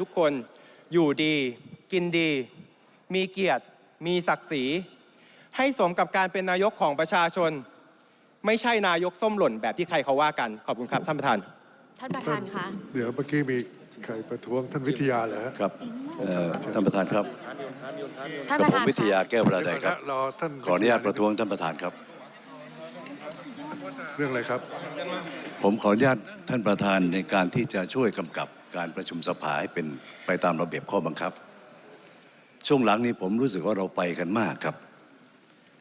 ทุกคนอยู่ดี กินดี มีเกียรติ มีศักดิ์ศรี ให้สมกับการเป็นนายกของประชาชน ไม่ใช่นายกส้มหล่นแบบที่ใครเขาว่ากัน ขอบคุณครับท่านประธาน ท่านประธานคะ เดี๋ยวเมื่อกี้มีใครประท้วงท่านวิทยาเหรอฮะครับเอ่อท่านประธานครับท่านกประระผมธานวิทยาคะแก้วประเดี๋ดายวคก่อนรับนะรอท่าน ขออนุญาตประท้วงท่านประธานครับ เรื่องอะไรครับ ผมขออนุญาตท่านประธานในการที่จะช่วยกำกับการประชุมสภาให้เป็นไปตามระเบียบข้อบังคับ ช่วงหลังนี้ผมรู้สึกว่าเราไปกันมากครับ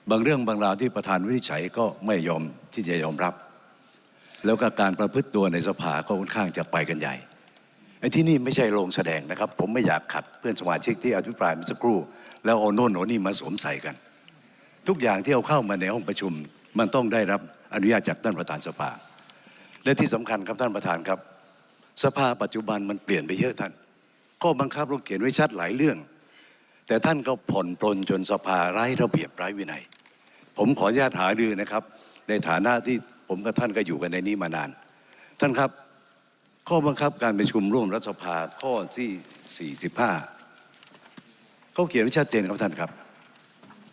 บางเรื่องบางราวที่ประธานวินิจฉัยก็ไม่ยอมที่จะยอมรับ แล้วก็การประพฤติตัวในสภาก็ค่อนข้างจะไปกันใหญ่ไอ้ที่นี่ไม่ใช่โรงแสดงนะครับ ผมไม่อยากขัดเพื่อนสมาชิกที่อภิปรายเมื่อสักครู่ แล้วเอาโน่นเอานี่มาสวมใส่กัน ทุกอย่างที่เอาเข้ามาในห้องประชุม มันต้องได้รับอนุญาตจากท่านประธานสภา และที่สำคัญครับท่านประธานครับ สภาปัจจุบันมันเปลี่ยนไปเยอะท่านข้อบังคับเราเขียนไว้ชัดหลายเรื่อง แต่ท่านก็ผ่อนปลนจนสภาไร้ระเบียบไร้วินัย ผมขออนุญาตหาดือนะครับ ในฐานะที่ผมกับท่านก็อยู่กันในนี้มานาน ท่านครับ ข้อบังคับการประชุมร่วมรัฐสภาข้อที่ 45เขาเขียนไว้ชัดเจนครับท่านครับ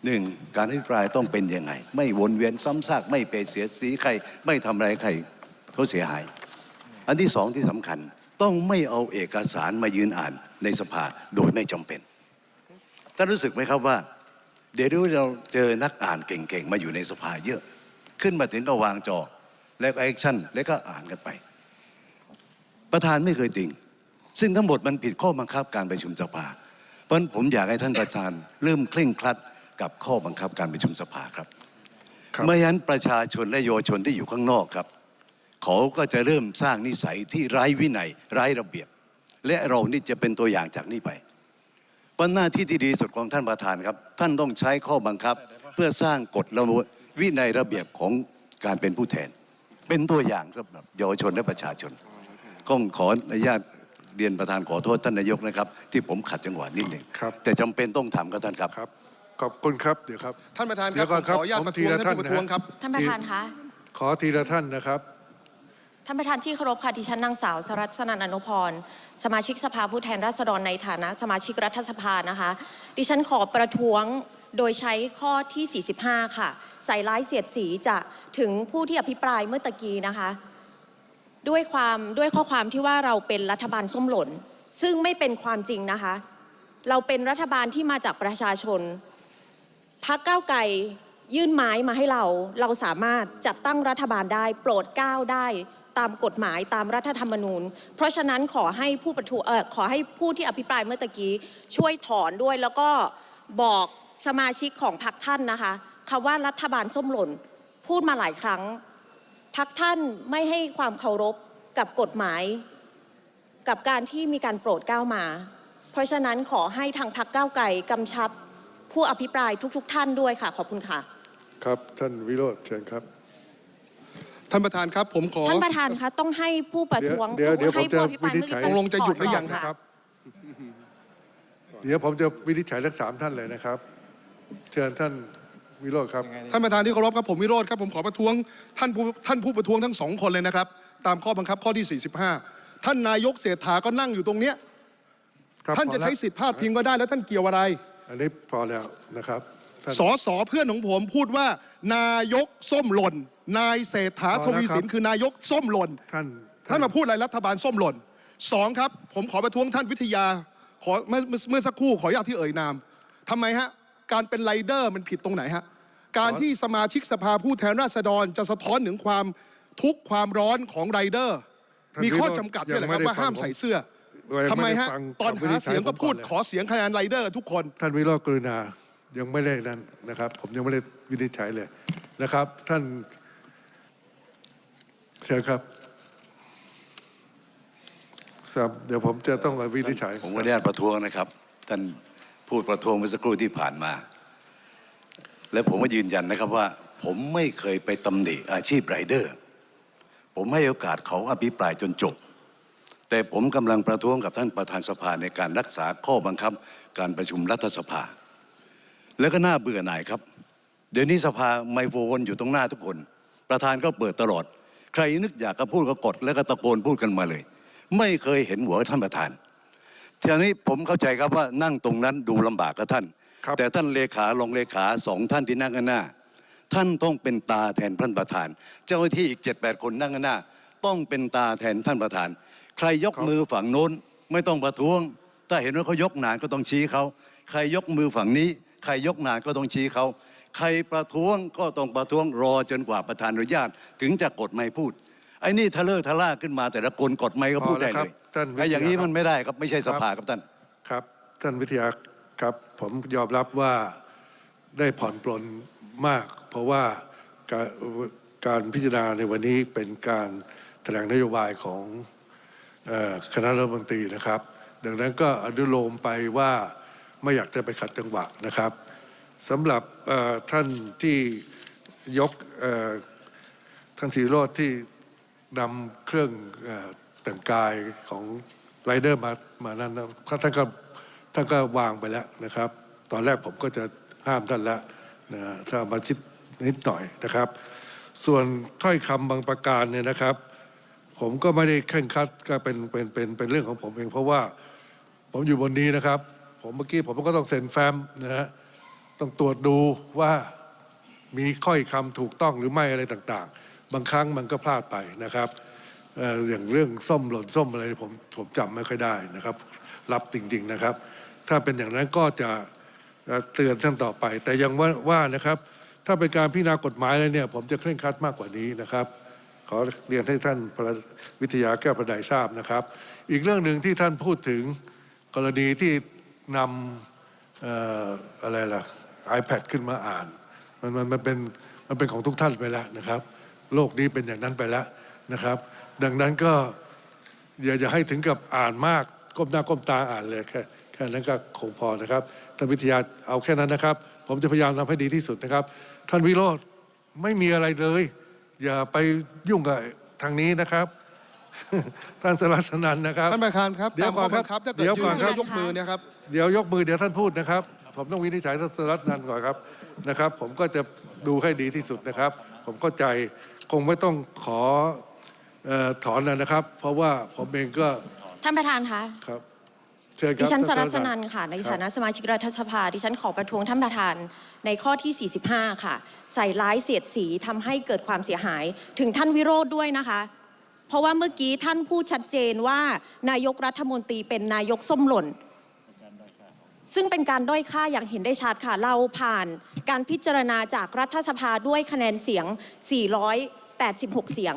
หนึ่งการอภิปรายต้องเป็นยังไง ไม่วนเวียนซ้ำซากไม่ไปเสียสีใคร ไม่ทำอะไรใครเขาเสียหาย อันที่สองที่สำคัญต้องไม่เอาเอกสารมายืนอ่านในสภาโดยไม่จำเป็นท่านรู้สึกไหมครับว่า เดี๋ยวเราเจอนักอ่านเก่งๆ มาอยู่ในสภาเยอะ ขึ้นมาถึงก็วางจอ แล้วก็แอคชั่นแล้วก็อ่านกันไป ประธานไม่เคยติง ซึ่งทั้งหมดมันผิดข้อบังคับการประชุมสภา เพราะนั้นผมอยากให้ท่านประธาน เริ่มเคร่งครัด กับข้อบังคับการประชุมสภาครับครับไม่งั้นประชาชนและเยาวชนที่อยู่ข้างนอกครับ เขาก็จะเริ่มสร้างนิสัยที่ไร้วินัยไร้ระเบียบ และเรานี่จะเป็นตัวอย่างจากนี้ไปเพราะหน้าที่ที่ดีสุดของท่านประธานครับ ท่านต้องใช้ข้อบังคับ เพื่อสร้างกฎระเบียบวินัยระเบียบของการเป็นผู้แทน เป็นตัวอย่างสำหรับเยาวชนและประชาชนก็ขออนุญาตเรียนประธานขอโทษท่านนายกนะครับ ที่ผมขัดจังหวะนิดหนึ่งครับแต่จำเป็นต้องทำครับท่านครับครับ ขอบคุณครับเดี๋ยวครับ ท่านประธานคเดี๋รัยบวก่อนผมครัขบออนุญาตผมประท้วงทีละท่านผู้ประท้วงท่านนะครับท่านประธานคะ ขอทีละท่านนะครับ ท่านประธานที่เคารพค่ะดิฉันนางสาวสรัตสนันอนุพรสมาชิกสภาผู้แทนราษฎรในฐานะ สมาชิกรัฐสภานะคะ ดิฉันขอประท้วงโดยใช้ข้อที่ 45 ค่ะ ใส่ร้ายเสียดสีจะถึงผู้ที่อภิปรายเมื่อตะกี้นะคะ ด้วยความด้วยข้อความที่ว่าเราเป็นรัฐบาลส้มหล่น ซึ่งไม่เป็นความจริงนะคะ เราเป็นรัฐบาลที่มาจากประชาชน พักก้าวไกลยื่นไม้มาให้เรา เราสามารถจัดตั้งรัฐบาลได้โปรดเก้าได้ตามกฎหมายตามรัฐธรรมนูญ เพราะฉะนั้นขอให้ผู้ประท้วงเออขอให้ผู้ที่อภิปรายเมื่อตะกี้ช่วยถอนด้วยแล้วก็บอกสมาชิกของพรรคท่านนะคะคำว่ารัฐบาลส้มหล่น พูดมาหลายครั้งพักท่านไม่ให้ความเคารพกับกฎหมาย กับการที่มีการโปรดเก้ามา เพราะฉะนั้นขอให้ทางพักก้าวไก่กำชับ ผู้อภิปรายทุก ๆ ท่านด้วยค่ะ ขอบคุณค่ะ ครับท่านวิโรธเชิญครับ ท่านประธานครับผมขอท่านประธานคะต้องให้ผู้ประท้วงเดี๋ยวเดี๋ยวให้ผมจะผู้อภิปรายวินิจฉัย ตกลงจะหยุดหรือยังก่นะครับ เดี๋ยวผมจะวินิจฉัยทั้งสามท่านเลยนะครับ เชิญท่านวิโรธครับ ท่านประธานที่เคารพครับผมวิโรธครับผมขอประท้วงท่านผู้ท่านผู้ประท้วงทั้งสองคนเลยนะครับ ตามข้อบังคับข้อที่ 45 ท่านนายกเศรษฐาก็นั่งอยู่ตรงเนี้ยครับท่านจะพอแล้วใช้สิทธิ์พาดพิงก็ได้แล้วท่านเกี่ยวอะไร อันนี้พอแล้วนะครับท่าน สอสอเพื่อนของผมพูดว่า นายกส้มหล่น นายเศรษฐาพอทแล้ววีสินครับคือนายกส้มหล่น ท่านท่านมาพูดอะไรรัฐบาลส้มหล่นสองครับ ผมขอประท้วงท่านวิทยาขอเมื่อเมื่อเมื่อสักครู่ขออนุญาตที่เอ่ยนามทำไมฮะ การเป็นไรเดอร์มันผิดตรงไหนฮะ การที่สมาชิกสภาผู้แทนราษฎรจะสะท้อนถึงความทุกข์ความร้อนของไรเดอร์ ท่านมีข้อวิโรจน์จำกัดด้วยเหรอครับยังไม่ได้ว่าห้ามฟังใส่เสื้อยังไม่ได้ ทำไมฮะฟังตอนคำวิหานิจฉัยเสียงก็ผมก่อนพูดเลยขอเสียงคะแนนไรเดอร์ทุกคน ท่านวิโรจน์กรุณายังไม่ได้นั้นนะครับ ผมยังไม่ได้วินิจฉัยเลยนะครับ ท่านเชิญครับครับเดี๋ยวผมจะต้องวินิจฉัยผมขออนุญาตประท้วงนะครับ ท่านพูดประท้วงเมื่อสักครู่ที่ผ่านมา และผมก็ยืนยันนะครับว่า ผมไม่เคยไปตำหนิอาชีพไรเดอร์ ผมให้โอกาสเขาอภิปรายจนจบ แต่ผมกำลังประท้วงกับท่านประธานสภาในการรักษาข้อบังคับ การประชุมรัฐสภา แล้วก็น่าเบื่อหน่ายครับ เดี๋ยวนี้สภาไมโครโฟนอยู่ตรงหน้าทุกคน ประธานก็เปิดตลอด ใครนึกอยากจะพูดก็กด แล้วก็ตะโกนพูดกันมาเลย ไม่เคยเห็นหัวท่านประธานทีนี้ผมเข้าใจครับว่านั่งตรงนั้นดูลำบากกับท่านครับแต่ท่านเลขารองเลขาสองท่านที่นั่งข้างหน้า ท่านต้องเป็นตาแทนท่านประธาน เจ้าหน้าที่อีกเจ็ดแปดคนนั่งข้างหน้า ต้องเป็นตาแทนท่านประธาน ใครยกมือฝั่งโน้นไม่ต้องประท้วง ถ้าเห็นว่าเขายกนานก็ต้องชี้เขาใครยกมือฝั่งนี้ ใครยกนานก็ต้องชี้เขาใครประท้วงก็ต้องประท้วงรอจนกว่าประธานอนุญาต ถึงจะกดไม่พูดไอ้นี่ทะเลอะทะล่าขึ้นมาแต่ละคนกดไม่ก็พูดได้พอแล้วครัเลบยท่านวิทยาไอ้อย่างนี้ครับมันไม่ได้ครับไม่ใช่สภาครับท่านครับท่านวิทยาครับผมยอมรับว่าได้ผ่อนปลนมาก เพราะว่าการการพิจารณาในวันนี้เป็นการแถลงนโยบายของเอ่อ คณะรัฐมนตรีนะครับ ดังนั้นก็อนุโลมไปว่าไม่อยากจะไปขัดจังหวะนะครับสำหรับท่านที่ยกท่านสีโรดที่นำเครื่องอแต่งกายของไรเดอร์มามานั้นนะท่านก็ท่านก็วางไปแล้วนะครับ ตอนแรกผมก็จะห้ามท่านแล้วนะฮะถ้ามาชิดนิดหน่อยนะครับ ส่วนถ้อยคำบางประการเนี่ยนะครับ ผมก็ไม่ได้เคร่งครัดก็เป็นเป็นเป็นเป็นเรื่องของผมเอง เพราะว่าผมอยู่บนนี้นะครับ ผมเมื่อกี้ผมก็ต้องเซ็นแฟ้มนะฮะต้องตรวจดูว่ามีค่อยคำถูกต้องหรือไม่อะไรต่างๆ บางครั้งมันก็พลาดไปนะครับเอ่ออย่างเรื่องส้มหล่นส้มอะไรผมผมจำไม่ค่อยได้นะครับ รับจริงๆนะครับ ถ้าเป็นอย่างนั้นก็จะจะเตือนท่านต่อไป แต่ยังว่าว่านะครับ ถ้าเป็นการพิจารณากฎหมายอะไรเนี่ย ผมจะเคร่งครัดมากกว่านี้นะครับ อเรียนให้ท่านวิทยาแก้วประดายทราบนะครับ อีกเรื่องหนึ่งที่ท่านพูดถึงกรณีที่นำอออะไรล่ะ iPad ขึ้นมาอ่าน มันมันมันเป็นมันเป็นของทุกท่านไปแล้วนะครับ โลกนี้เป็นอย่างนั้นไปแล้วนะครับ ดังนั้นก็อย่าอย่าให้ถึงกับอ่านมากก้มหน้าก้มตาอ่านเลยแค่แค่นั้นก็คงพอนะครับท่านวิทยาเอาแค่นั้นนะครับ ผมจะพยายามทำให้ดีที่สุดนะครับ ท่านวิโรธไม่มีอะไรเลย อย่าไปยุ่งกับทางนี้นะครับ ท่านสรัสนันนะครับ ท่านประธานครับเดี๋ยวตามข้อก่อนครับบังคับถ้าเกิดเดี๋ยวยืก่อนนครับแล้วยกมือเนี่ยครับ เดี๋ยวยกมือเดี๋ยวท่านพูดนะครับ ผมต้องวินิจฉัยท่านสรัสนันก่อนครับนะครับ ผมก็จะดูให้ดีที่สุดนะครับ ผมเข้าใจคงไม่ต้องขอเอ่อถอนแล้วนะครับ เพราะว่าผมเองก็ท่านประธานคะ ครับเชิญค ดิรับฉันสท่ารัชสนันท์ค่ะ ในฐานะสมาชิกรัฐสภา ดิฉันขอประท้วงท่านประธาน ในข้อที่ 45 ค่ะ ใส่ร้ายเสียดสีทำให้เกิดความเสียหายถึงท่านวิโรธด้วยนะคะ เพราะว่าเมื่อกี้ท่านพูดชัดเจนว่านายกรัฐมนตรีเป็นนายกส้มหล่น ซึ่งเป็นการด้อยค่าอย่างเห็นได้ชัดค่ะ เราผ่านการพิจารณาจากรัฐสภาด้วยคะแนนเสียง 486 เสียง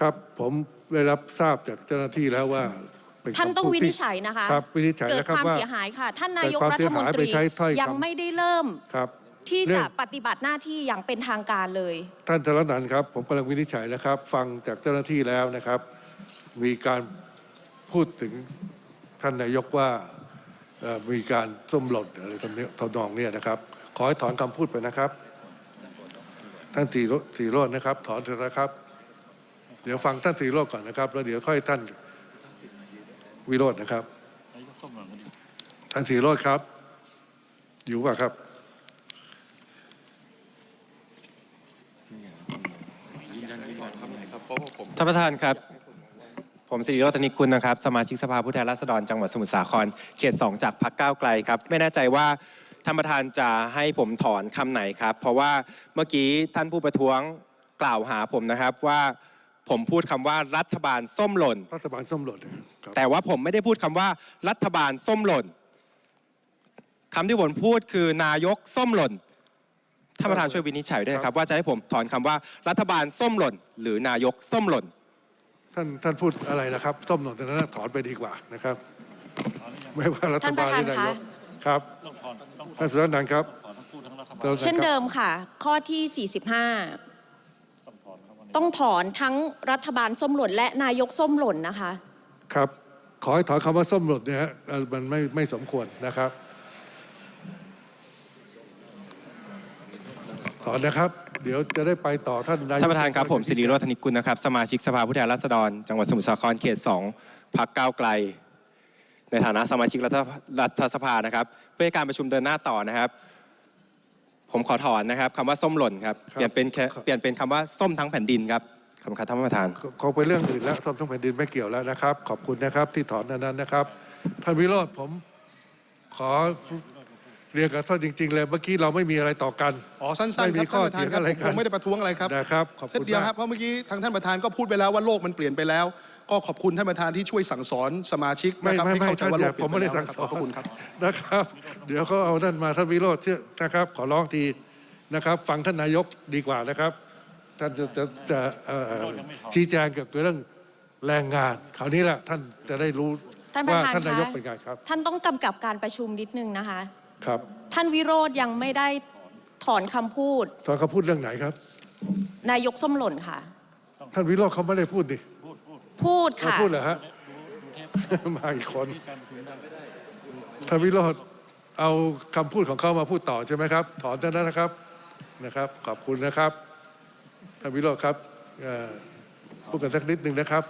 ครับผมได้รับทราบจากเจ้าหน้าที่แล้วว่า เป็ท่านต้องคำพูดวิที่นิจฉัยนะคะครับวินิจฉัยเกิดแล้วครับความว่า เสียหายค่ะ ท่านนายกเกิดความรัเสีฐยมนหายตไปรีใช้ถ้อยคำ ยังไม่ได้เริ่ม ครับ ที่เรื่จะอง ปฏิบัติหน้าที่อย่างเป็นทางการเลย ท่านสรัสนันครับผมกำลังวินิจฉัยนะครับ ฟังจากเจ้าหน้าที่แล้วนะครับ มีการพูดถึงท่านนายกว่าเอ่อมีการส้มหล่นอะไรทำเนี้ยทำนองเนี่ยนะครับ ขอให้ถอนคำพูดไปนะครับ ท่านสีโรสีโรจน์นะครับ ถอนเถอะนะครับ เดี๋ยวฟังท่านสีโรจน์ก่อนนะครับ แล้วเดี๋ยวค่อยท่าน วิโรจน์นะครับท่านสีโรจน์ครับ อยู่ป่ะครับท่านประธานครับ ผมสิริโรจน์ธนิกุลนะครับ สมาชิกสภาผู้แทนราษฎรจังหวัดสมุทรสาคร เขต2จากพรรคก้าวไกลครับ ไม่แน่ใจว่าท่านประธานจะให้ผมถอนคำไหนครับ เพราะว่าเมื่อกี้ท่านผู้ประท้วงกล่าวหาผมนะครับว่า ผมพูดคำว่ารัฐบาลส้มหล่น รัฐบาลส้มหล่นนะครับแต่ว่าผมไม่ได้พูดคำว่ารัฐบาลส้มหล่นคำที่ผมพูดคือนายกส้มหล่นท่านประธานช่วยวินิจฉัยด้วยนะครับว่าจะให้ผมถอนคำว่ารัฐบาลส้มหล่น หรือนายกส้มหล่น ท่านท่านพูดอะไรนะครับส้มหล่นแต่นั้นนะถอนไปดีกว่านะครับ ไม่ว่ารัฐบาลหรือนายกครับท่านสุรนันท์ครับเช่นเดิมค่ะ ข้อที่ 45 ต้องถอนทั้งรัฐบาลส้มหล่นและนายกส้มหล่นนะคะ ครับ ขอให้ถอนคำว่าส้มหล่นเนี่ยฮะเอ่อมันไม่ไม่สมควรนะครับ ถอนนะครับ เดี๋ยวจะได้ไปต่อท่านนายกท่านประธานครับ ผมสิริโรจน์ธนิกุลนะครับ สมาชิกสภาผู้แทนราษฎร จังหวัดสมุทรสาครเขต2พักก้าวไกล ในฐานะสมาชิกรัฐรัฐสภานะครับ เพื่อให้การประชุมเดินหน้าต่อนะครับ ผมขอถอนนะครับคำว่าส้มหล่นครับเปลี่ยนเป็นแค่เปลี่ยนเป็นคำว่าส้มทั้งแผ่นดินครับขอบคุณครับท่านประธาน คงเป็นเรื่องอื่นแล้วส้มทั้งแผ่นดินไม่เกี่ยวแล้วนะครับ ขอบคุณนะครับที่ถอนอันนั้นนะครับ ท่านวิโรธผมขอเรียนกับท่านจริง ๆ เลยเมื่อกี้เราไม่มีอะไรต่อกัน อ๋อสั้นไม่ๆคมีรับข้ท่าอนประธานครับเถียงอะไรผมกันคงไม่ได้ประท้วงอะไรครับนะครับขอบเส้นคุณเดียวมากครับเพราะเมื่อกี้ทางท่านประธานก็พูดไปแล้วว่าโลกมันเปลี่ยนไปแล้ว ก็ขอบคุณท่านประธานที่ช่วยสั่งสอนสมาชิกไม่นะครับไม่ให้ไม่เข้าใจท่านว่าอโลย่ากเปลี่ผยมนไปไม่ได้แล้วสั่งนะครับสขออบพระนคุณครับ นะครับ เดี๋ยวเขาเอานั่นมาท่านวิโรธเชื่อนะครับ ขอร้องทีนะครับ ฟังท่านนายกดีกว่านะครับ ท่านจะจะจะเอ่อชี้แจงเกี่ยวกับเรื่องแรงงานคราวนี้แหละท่านจะได้รู้ท่านประว่าธานท่านนายกคะเป็นไงครับ ท่านต้องกำกับการประชุมนิดนึงนะคะ ครับ ท่านวิโรธยังไม่ได้ถอนคำพูดตอนเขาพูดเรื่องไหนครับ นายกส้มหล่นค่ะ ท่านวิโรธเขาไม่ได้พูดดิ พูดเขาค่ะ พูดเหรอฮะ มาอีกคนท่านวิโรธเอาคำพูดของเขามาพูดต่อใช่ไหมครับ ถอนเท่านั้นนะครับนะครับ ขอบคุณนะครับท่านวิโรธครับเอ่อพูดกันสักนิดหนึ่งนะครับ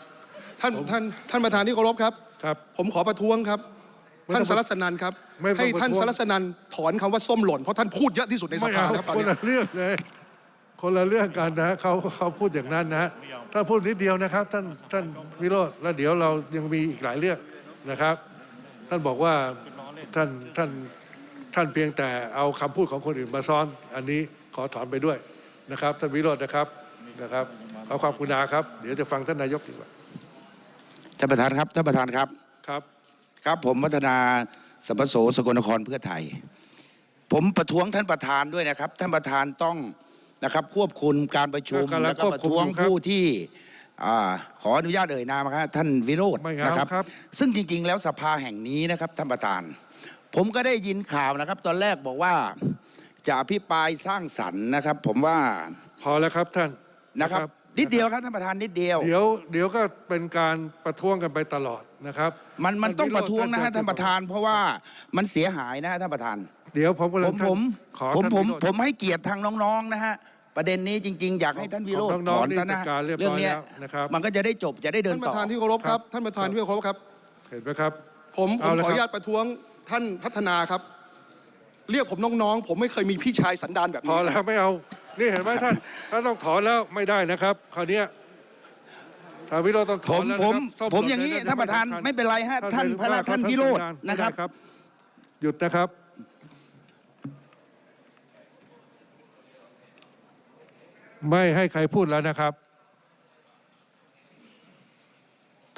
ท่านท่านท่านประธานที่เคารพครับ ครับ ผมขอประท้วงครับ ไม่ต้องท่านสรัสนันครับ ไม่ต้องให้ท่านประท้วงสรัสนันถอนคำว่าส้มหล่นเพราะท่านพูดเยอะที่สุดในสไม่ภาเอาแล้วตอนคนนี้ละเรื่องเลย คนละเรื่องกันนะเขาเขาพูดอย่างนั้นนะท่านพูดนิดเดียวนะครับท่านท่านวิโรธแล้วเดี๋ยวเรายังมีอีกหลายเรื่องนะครับ ท่านบอกว่าท่านท่านท่านเพียงแต่เอาคำพูดของคนอื่นมาซ้อน อันนี้ขอถอนไปด้วยนะครับ ท่านวิโรธนะครับนะครับขอความกรุณาครับ เดี๋ยวจะฟังท่านนายกดีกว่าท่านประธานครับท่านประธานครับครับ ครับผมวัฒนาสัมปโสสกลนครเพื่อไทย ผมประท้วงท่านประธานด้วยนะครับ ท่านประธานต้อง นะครับควบคุมการประชุมกำลังแล้วก็ประท้วงควบคุมครับผู้ที่อ่าขออนุญาตเอ่ยนามนะครับท่านวิโรจน์ไม่เอานะครับ ครับ ซึ่งจริง ๆ แล้วสภาแห่งนี้นะครับท่านประธาน ผมก็ได้ยินข่าวนะครับ ตอนแรกบอกว่าจะอภิปรายสร้างสรรค์นะครับ ผมว่าพอแล้วครับท่านนะครับนิดเดียวครับท่านประธานนิดเดียว เดี๋ยวเดี๋ยวก็เป็นการประท้วงกันไปตลอดนะครับมันมันต้องประท้วงนะฮะจท่านประธาน เพราะว่ามันเสียหายนะฮะท่านประธาน เดี๋ยวผมกำผลังมผมขอผมท่านผมวิโรจน์ ผมให้เกียรติทางน้องๆนะฮะประเด็นนี้จริง ๆ อยากให้ท่านวิโรจของน์น้ถองๆอนนี่ซะนะจัดการเรียบร้อยเรื่องเนี้ยแล้วนะครับ มันก็จะได้จบจะได้เดินท่านปต่อ ระธานที่เคารพครับ ท่านประธานที่เคารพครับ เห็นไหมครับ ผมผมเอาเลยขออนุครัญาบตประท้วงท่านพัฒนาครับ เรียกผมน้องๆ ผมไม่เคยมีพี่ชายสันดานแบบพอนี้แล้วไม่เอา นี่เห็นไหมท่านท่านต้องถอนแล้วไม่ได้นะครับ คราวเนี้ยทางวิโรจน์ต้องถผอนมแล้วผนะมครับส้ผมอย่างนี้หล่ท่านประธานสำคัญไม่เป็นไรฮะท่านพระท่านวิโรจน์ไม่นะคได้รับครับ หยุดนะครับ ไม่ให้ใครพูดแล้วนะครับ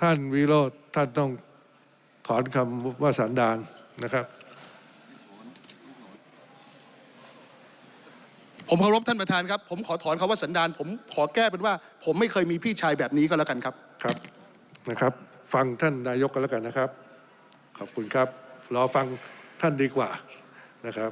ท่านวิโรธท่านต้องถอนคำว่าสันดานนะครับ ผมเคารพท่านประธานครับ ผมขอถอนคำว่าสันดาน ผมขอแก้เป็นว่า ผมไม่เคยมีพี่ชายแบบนี้ก็แล้วกันครับครับนะครับ ฟังท่านนายกกันแล้วกันนะครับ ขอบคุณครับ รอฟังท่านดีกว่านะครับ